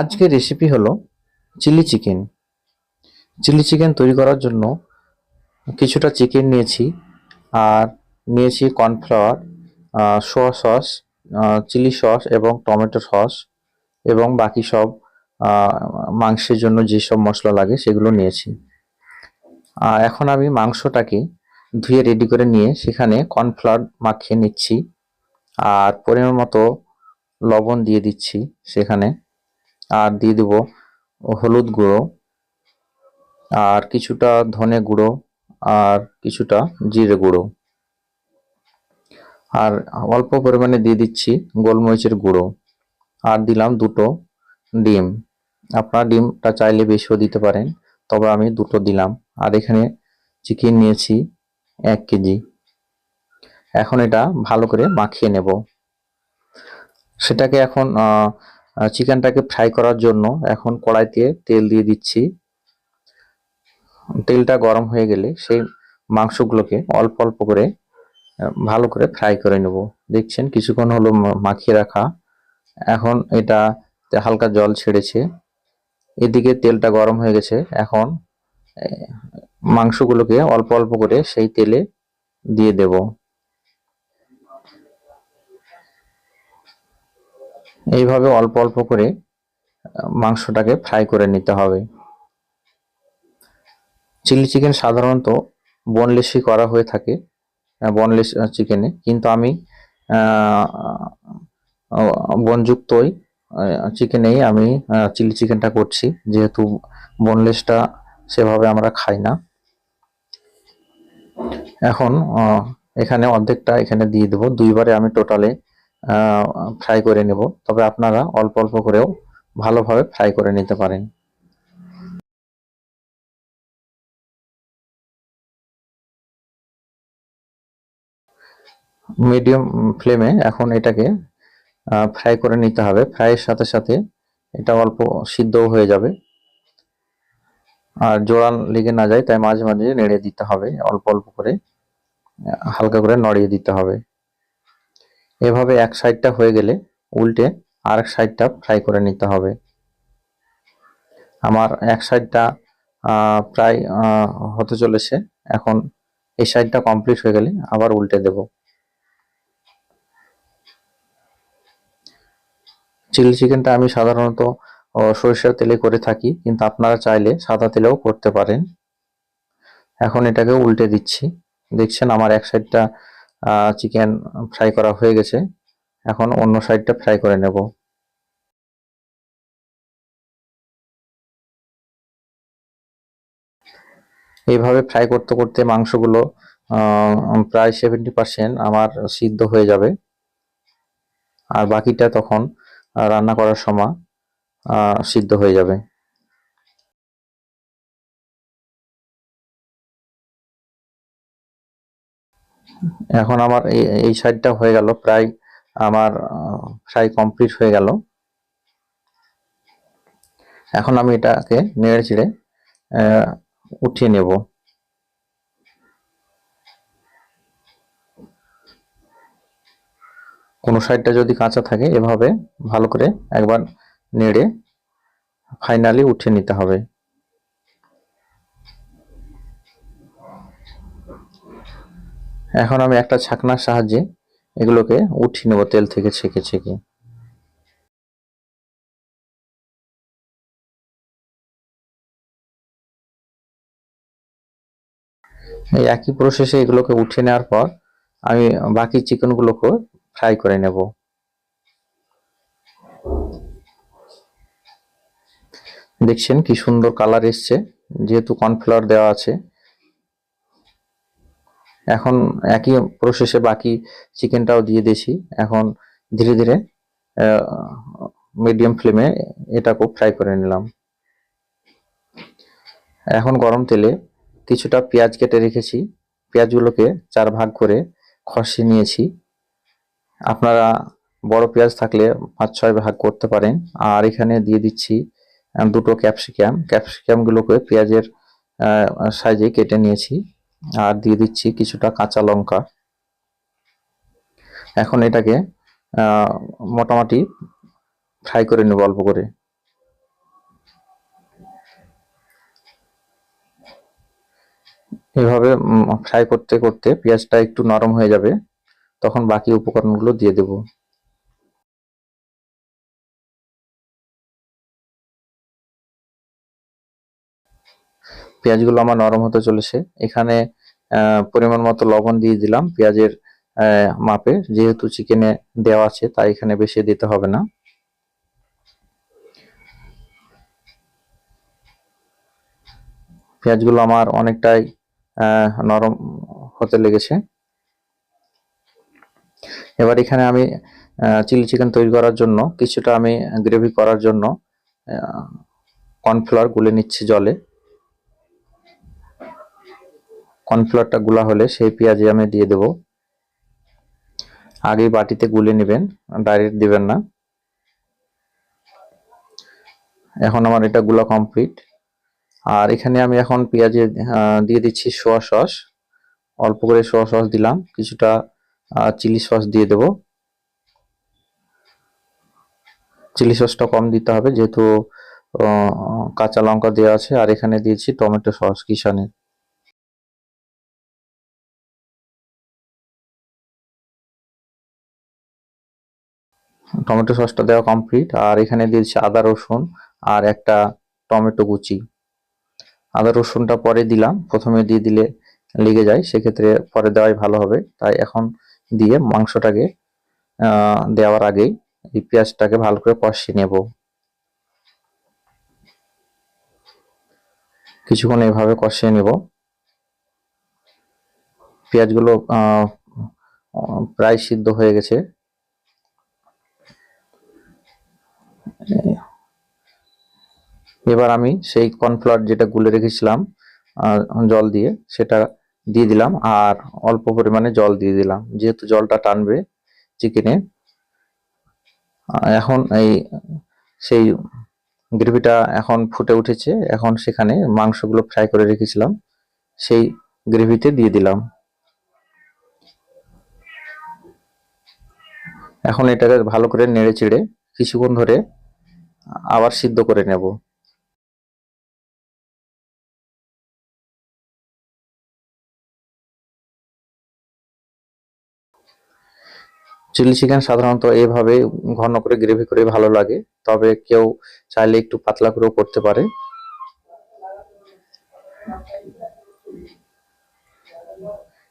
আজকের রেসিপি হলো chilli chicken chilli chicken তৈরি করার জন্য কিছুটা চিকেন নিয়েছি আর নিয়েছি cornflour soya sauce chilli sauce এবং টমেটো সস এবং বাকি সব মাংসের জন্য যেসব মশলা লাগে সেগুলো নিয়েছি। এখন আমি মাংসটাকে ধুয়ে রেডি করে নিয়ে সেখানে কর্নফ্লাওয়ার মাখিয়ে নিচ্ছি। আর পরিমাণ মতো লবণ দিয়ে দিচ্ছি সেখানে। আর দিয়ে দেবো হলুদ গুঁড়ো, আর কিছুটা ধনে গুঁড়ো, আর কিছুটা জিরে গুঁড়ো। আর অল্প পরিমাণে দিয়ে দিচ্ছি গোলমরিচের গুঁড়ো। আর দিলাম দুটো ডিম। আপনারা ডিমটা চাইলে বেশিও দিতে পারেন, তবে আমি দুটো দিলাম। আর এখানে চিকেন নিয়েছি এক কেজি। এখন এটা ভালো করে মাখিয়ে নেব। সেটাকে এখন চিকেনটাকে ফ্রাই করার জন্য এখন কড়াইতে তেল দিয়ে দিচ্ছি। তেলটা গরম হয়ে গেলে সেই মাংসগুলোকে অল্প অল্প করে ভালো করে ফ্রাই করে নেব। দেখছেন কিছুক্ষণ হলো মাখিয়ে রাখা। এখন এটা হালকা জল ছেড়েছে। এদিকে তেলটা গরম হয়ে গেছে। এখন মাংসগুলোকে অল্প অল্প করে সেই তেলে দিয়ে দেব। এইভাবে অল্প অল্প করে মাংসটাকে ফ্রাই করে নিতে হবে। চিলি চিকেন সাধারণত বোনলেসই করা হয়ে থাকে বনলেস চিকেনে। কিন্তু আমি বনযুক্তই চিকেনেই আমি চিলি চিকেনটা করছি। যেহেতু বোনলেসটা সেভাবে আমরা খাই না। এখন এখানে অর্ধেকটা এখানে দিয়ে দেবো। দুইবারে আমি টোটালে ফ্রাই করে নেব। তবে আপনারা অল্প অল্প করেও ভালোভাবে ফ্রাই করে নিতে পারেন। মিডিয়াম ফ্লেমে এখন এটাকে ফ্রাই করে নিতে হবে। ফ্রাইয়ের সাথে সাথে এটা অল্প সিদ্ধও হয়ে যাবে। আর জোড়ান লেগে না যায়, তাই মাঝে মাঝে নেড়ে দিতে হবে। অল্প অল্প করে হালকা করে নড়িয়ে দিতে হবে। এভাবে এক সাইডটা হয়ে গেলে উল্টে আর এক সাইডটা ফ্রাই করে নিতে হবে। আমার এক সাইডটা প্রায় হতে চলেছে। এখন এই সাইডটা কমপ্লিট হয়ে গেলে আবার উল্টে দেব। চিলি চিকেনটা আমি সাধারণত সরিষার তেলে করে থাকি, কিন্তু আপনারা চাইলে সাদা তেলেও করতে পারেন। এখন এটাকে উল্টে দিচ্ছি। দেখছেন আমার এক সাইডটা চিকেন ফ্রাই করা হয়ে গেছে। এখন অন্য সাইডটা ফ্রাই করে নেব। এইভাবে ফ্রাই করতে করতে মাংসগুলো প্রায় সেভেন্টি পার্সেন্ট আমার সিদ্ধ হয়ে যাবে। আর বাকিটা তখন রান্না করার সময় সিদ্ধ হয়ে যাবে। এখন আমার এই সাইডটা হয়ে গেল, প্রায় আমার ফ্রাই কমপ্লিট হয়ে গেল। এখন আমি এটাকে নেড়ে চেড়ে উঠিয়ে নেব। কোনো সাইডটা যদি কাঁচা থাকে, এভাবে ভালো করে একবার নেড়ে ফাইনালি উঠিয়ে নিতে হবে। এখন আমি একটা ছাকনার সাহায্যে এগুলোকে উঠিয়ে নেব তেল থেকে ছেঁকে ছেঁকে। এই একই প্রসেসে এগুলোকে উঠিয়ে নেওয়ার পর আমি বাকি চিকেনগুলোকে ফ্রাই করে নেব। দেখছেন কি সুন্দর কালার এসছে, যেহেতু কর্নফ্লাওয়ার দেওয়া আছে। এখন একই প্রসেসে বাকি চিকেনটাও দিয়ে দিয়েছি। এখন ধীরে ধীরে মিডিয়াম ফ্লেমে এটাকেও ফ্রাই করে নিলাম। এখন গরম তেলে কিছুটা পেঁয়াজ কেটে রেখেছি। পেঁয়াজগুলোকে চার ভাগ করে খসিয়ে নিয়েছি। আপনারা বড় পেঁয়াজ থাকলে পাঁচ ছয় ভাগ করতে পারেন। আর এখানে দিয়ে দিচ্ছি দুটো ক্যাপসিকাম ক্যাপসিকামগুলোকে পেঁয়াজের সাইজে কেটে নিয়েছি। আর দিয়ে দিচ্ছি কিছুটা কাঁচা লঙ্কা। এখন এটাকে মোটামুটি ফ্রাই করে নেব অল্প করে। এভাবে ফ্রাই করতে করতে পেঁয়াজটা একটু নরম হয়ে যাবে। তখন বাকি উপকরণগুলো দিয়ে দেবো। পেঁয়াজগুলো আমার নরম হতে চলেছে। এখানে পরিমাণ মতো লবণ দিয়ে দিলাম পেঁয়াজের মাপে। যেহেতু চিকেনে দেওয়া আছে, তাই এখানে বেশি দিতে হবে না। পেঁয়াজগুলো আমার অনেকটাই নরম হতে লেগেছে। এবার এখানে আমি চিলি চিকেন তৈরি করার জন্য কিছুটা আমি গ্রেভি করার জন্য কর্নফ্লাওয়ার গুলে নিচ্ছি জলে। কর্নফ্লাওয়ারটা গুলা হলে সেই পেঁয়াজে আমি দিয়ে দেব। আগে বাটিতে গুলে নেবেন ডাইরেক্ট দিবেন না। এখন আমার এটা গুলা কমপ্লিট আর এখানে আমি এখন পেঁয়াজে দিয়ে দিচ্ছি সোয়া সস অল্প করে সোয়া সস দিলাম, কিছুটা চিলি সস দিয়ে দেব। চিলি সসটা কম দিতে হবে, যেহেতু কাঁচা লঙ্কা দেওয়া আছে। আর এখানে দিয়েছি টমেটো সস কিষানের। টমেটো সসটা দেওয়া কমপ্লিট আর এখানে দিয়েছি আদা রসুন আর একটা টমেটো কুচি। আদা রসুনটা পরে দিলাম, প্রথমে দিয়ে দিলে লেগে যায়, সেক্ষেত্রে পরে দেওয়াই ভালো হবে। তাই এখন দিয়ে মাংসটাকে দেওয়ার আগেই এই পেঁয়াজটাকে ভালো করে কষিয়ে নেব। কিছুক্ষণ এইভাবে কষিয়ে নেব। পেঁয়াজগুলো প্রায় সিদ্ধ হয়ে গেছে। এবার আমি সেই কর্নফ্লাওয়ার যেটা গুলে রেখেছিলাম জল দিয়ে সেটা দিয়ে দিলাম আর অল্প পরিমাণে জল দিয়ে দিলাম। যেহেতু জলটা টানবে চিকেনে এখন এই সেই গ্রেভিটা এখন ফুটে উঠেছে। এখন সেখানে মাংসগুলো ফ্রাই করে রেখেছিলাম, সেই গ্রেভিতে দিয়ে দিলাম। এখন এটাকে ভালো করে নেড়ে চেড়ে কিছুক্ষণ ধরে আবার সিদ্ধ করে নেব। চিলি চিকেন সাধারণত এভাবে ঘন করে গ্রেভি করে ভালো লাগে, তবে কেউ চাইলে একটু পাতলা করেও করতে পারে।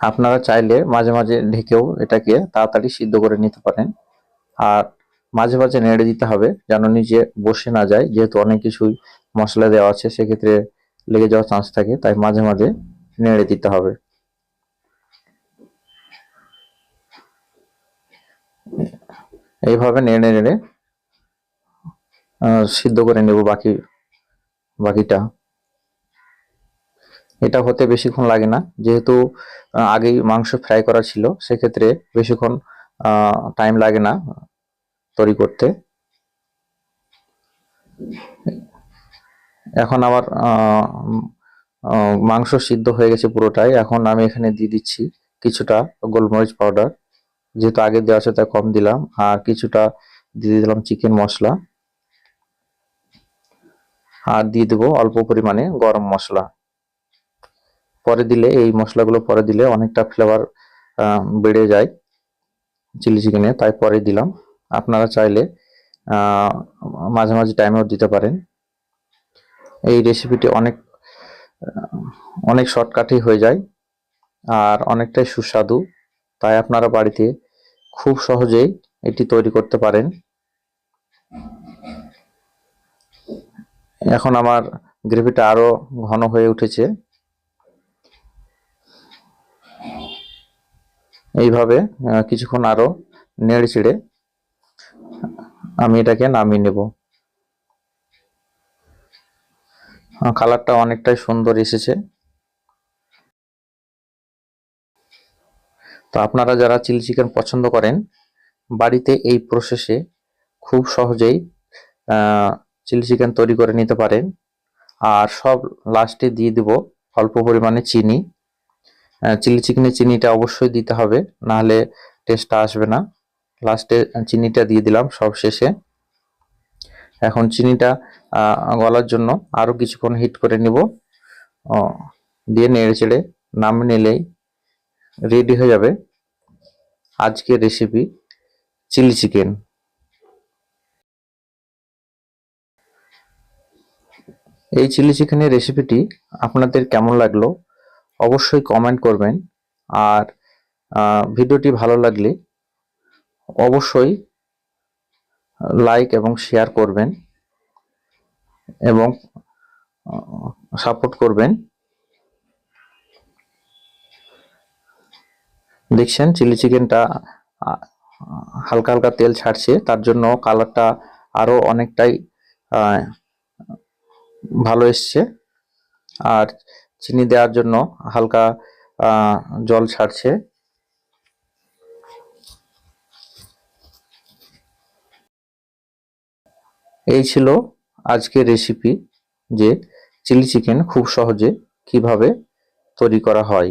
আপনারা চাইলে মাঝে মাঝে ঢেকেও এটাকে তাড়াতাড়ি সিদ্ধ করে নিতে পারেন। আর মাঝে মাঝে নেড়ে দিতে হবে, যেন নিচে বসে না যায়, যেহেতু অনেক কিছুই মশলা দেওয়া আছে, সেক্ষেত্রে লেগে যাওয়ার চান্স থাকে, তাই মাঝে মাঝে নেড়ে দিতে হবে। এইভাবে নেড়ে নেড়ে সিদ্ধ করে নেব বাকি, বাকিটা। এটা হতে বেশিক্ষণ লাগে না, যেহেতু আগেই মাংস ফ্রাই করা ছিল, সেক্ষেত্রে বেশিক্ষণ টাইম লাগে না তৈরি করতে। এখন আমার মাংস সিদ্ধ হয়ে গেছে পুরোটাই। এখন আমি এখানে দিয়ে দিচ্ছি কিছুটা গোলমরিচ পাউডার। যেহেতু আগে দেওয়া আছে তাই কম দিলাম, আর কিছুটা দিয়ে দিলাম চিকেন মশলা। আর দিয়ে দেবো অল্প পরিমাণে গরম মশলা। পরে দিলে, এই মশলাগুলো পরে দিলে অনেকটা ফ্লেভার বেড়ে যায় চিলি চিকেনে তাই পরে দিলাম। আপনারা চাইলে মাঝে মাঝে টাইমেও দিতে পারেন। এই রেসিপিটি অনেক অনেক শর্টকাটই হয়ে যায়, আর অনেকটাই সুস্বাদু। তাই আপনারা বাড়িতে খুব সহজেই এটি তৈরি করতে পারেন। এখন আমার গ্রেভিটা আরও ঘন হয়ে উঠেছে। এইভাবে কিছুক্ষণ আরও নেড়ে চেড়ে আমি এটাকে নামিয়ে নেব। কালারটা অনেকটাই সুন্দর এসেছে। তো আপনারা যারা চিলি চিকেন পছন্দ করেন, বাড়িতে এই প্রসেসে খুব সহজেই চিলি চিকেন তৈরি করে নিতে পারেন। আর সব লাস্টে দিয়ে দিব অল্প পরিমাণে চিনি। চিলি চিকেনে চিনিটা অবশ্যই দিতে হবে, নাহলে টেস্টটা আসবে না। লাস্টে চিনিটা দিয়ে দিলাম সব শেষে। এখন চিনিটা গলার জন্য আরও কিছুক্ষণ হিট করে নিব। দিয়ে নেড়ে চেড়ে নাম নিলেই রেডি হয়ে যাবে। আজকের রেসিপি চিলি চিকেন এই চিলি চিকেনের রেসিপিটি আপনাদের কেমন লাগল অবশ্যই কমেন্ট করবেন। আর ভিডিওটি ভালো লাগলে অবশ্যই লাইক এবং শেয়ার করবেন এবং সাপোর্ট করবেন। দেখছেন? চিলি চিকেনটা হালকা হালকা তেল ছাড়ছে। তার জন্য কালারটা আরও অনেকটাই ভালো এসছে। আর চিনি দেওয়ার জন্য হালকা জল ছাড়ছে। এই ছিল আজকের রেসিপি যে চিলি চিকেন খুব সহজে কীভাবে তৈরি করা হয়।